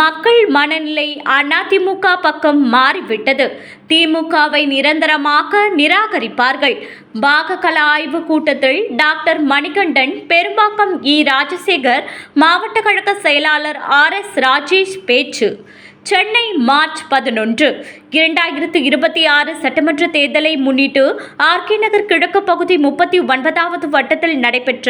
மக்கள் மனநிலை அதிமுக பக்கம் மாறிவிட்டது. திமுகவை நிரந்தரமாக நிராகரிப்பார்கள். பாககல ஆய்வு கூட்டத்தில் டாக்டர் மணிகண்டன் பெரும்பாக்கம் இ. ராஜசேகர் மாவட்ட கழக செயலாளர் ஆர். எஸ். ராஜேஷ் பேச்சு. சென்னை மார்ச் பதினொன்று. இரண்டாயிரத்து இருபத்தி ஆறு சட்டமன்ற தேர்தலை முன்னிட்டு ஆர்கே நகர் கிழக்கு பகுதி முப்பத்தி ஒன்பதாவது வட்டத்தில் நடைபெற்ற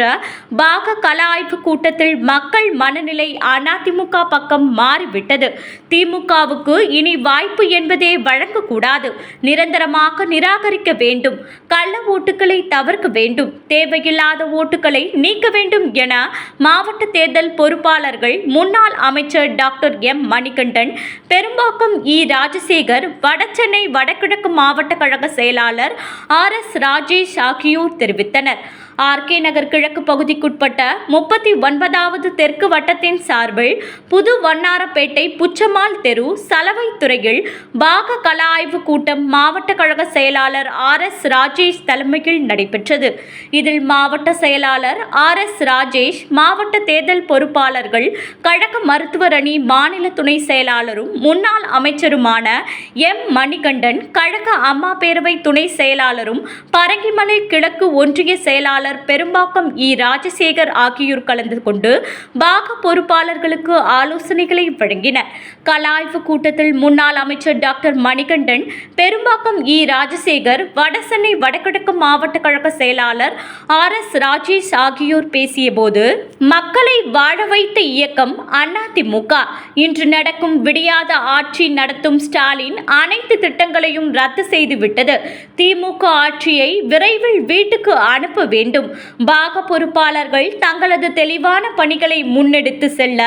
பாக கல ஆய்வு கூட்டத்தில் மக்கள் மனநிலை அதிமுக பக்கம் மாறிவிட்டது. திமுகவுக்கு இனி வாய்ப்பு என்பதே வழங்கக்கூடாது. நிரந்தரமாக நிராகரிக்க வேண்டும். கள்ள ஓட்டுகளை தவிர்க்க வேண்டும். தேவையில்லாத ஓட்டுகளை நீக்க வேண்டும் என மாவட்ட தேர்தல் பொறுப்பாளர்கள் முன்னாள் அமைச்சர் doctor M Manikandan Perumbakkam E. Rajasekar Vadachennai வடகிழக்கு மாவட்ட கழக செயலாளர் ஆர். எஸ். ராஜேஷ் ஆகியோர் தெரிவித்தனர். ஆர்கே நகர் கிழக்கு பகுதிக்குட்பட்ட முப்பத்தி ஒன்பதாவது தெற்கு வட்டத்தின் சார்பில் புது வண்ணாரப்பேட்டை புச்சமால் தெரு சலவைத்துறையில் பாக கல ஆய்வு கூட்டம் மாவட்ட கழக செயலாளர் ஆர். எஸ். ராஜேஷ் தலைமையில் நடைபெற்றது. இதில் மாவட்ட செயலாளர் ஆர். எஸ். ராஜேஷ் மாவட்ட தேர்தல் பொறுப்பாளர்கள் கழக மருத்துவர் அணி மாநில துணை செயலாளரும் முன்னாள் அமைச்சருமான எம். மணிகண்டன் கழக அம்மா பேரவை துணை செயலாளரும் பரங்கிமலை கிழக்கு ஒன்றிய செயலாளர் பெரும்பாக்கம் இ. ராஜசேகர் ஆகியோர் கலந்து கொண்டு பாக பொறுப்பாளர்களுக்கு ஆலோசனைகளை வழங்கினர். கலாய்வு கூட்டத்தில் முன்னாள் அமைச்சர் டாக்டர் மணிகண்டன் பெரும்பாக்கம் இ. ராஜசேகர் வடசென்னை வடகிழக்கு மாவட்ட கழக செயலாளர் ஆர். எஸ். ராஜேஷ் ஆகியோர் பேசியபோது மக்களை வாழ வைத்த இயக்கம் அதிமுக இன்று நடக்கும் முடியாத ஆட்சி நடத்தும் ஸ்டாலின் அனைத்து திட்டங்களையும் ரத்து செய்துவிட்டது. திமுக ஆட்சியை விரைவில் வீட்டுக்கு அனுப்ப வேண்டும். பாக பொறுப்பாளர்கள் தங்களது தெளிவான பணிகளை முன்னெடுத்து செல்ல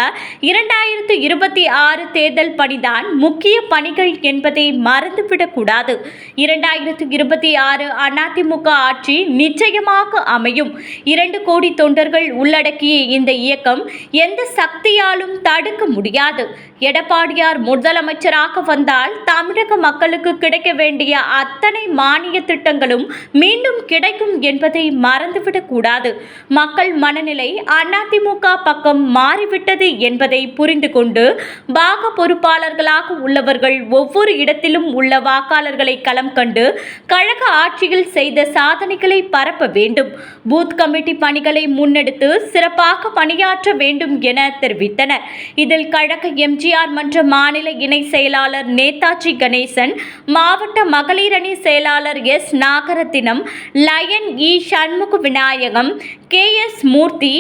இரண்டாயிரத்து இருபத்தி ஆறு தேர்தல் பணிதான் முக்கிய பணிகள் என்பதை மறந்துவிடக்கூடாது இரண்டாயிரத்து இருபத்தி ஆறு அதிமுக ஆட்சி நிச்சயமாக அமையும். இரண்டு கோடி தொண்டர்கள் உள்ளடக்கிய இந்த இயக்கம் எந்த சக்தியாலும் தடுக்க முடியாது. எடப்பாடி எம்ஜிஆர் முதலமைச்சராக வந்தால் தமிழக மக்களுக்கு கிடைக்க வேண்டிய அத்தனை மானிய திட்டங்களும் மீண்டும் கிடைக்கும் என்பதை மறந்துவிடக் கூடாது. மக்கள் மனநிலை அதிமுக பக்கம் மாறிவிட்டது என்பதை புரிந்து கொண்டு பாக பொறுப்பாளர்களாக உள்ளவர்கள் ஒவ்வொரு இடத்திலும் உள்ள வாக்காளர்களை களம் கண்டு கழக ஆட்சியில் செய்த சாதனைகளை பரப்ப வேண்டும். பூத் கமிட்டி பணிகளை முன்னெடுத்து சிறப்பாக பணியாற்ற வேண்டும் என தெரிவித்தனர். இதில் கழக எம்ஜிஆர் மன்ற மாநில இணை செயலாளர் நேதாஜி கணேசன் மாவட்ட மகளிர் அணி செயலாளர் S. Nagarathinam lion E. Shanmuga Vinayagam K. S. Murthy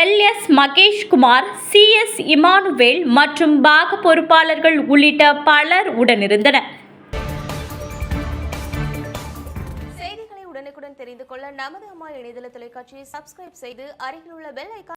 L. S. Maheshkumar C. S. Immanuel மற்றும் பாக பொறுப்பாளர்கள் உள்ளிட்ட பலர் உடனிருந்தனர். செய்திகளை உடனுக்குடன் தெரிந்து கொள்ள நமது அம்மா இணையதள தொலைக்காட்சியை சப்ஸ்கிரைப் செய்து அருகில் உள்ள பெல் ஐக்கான்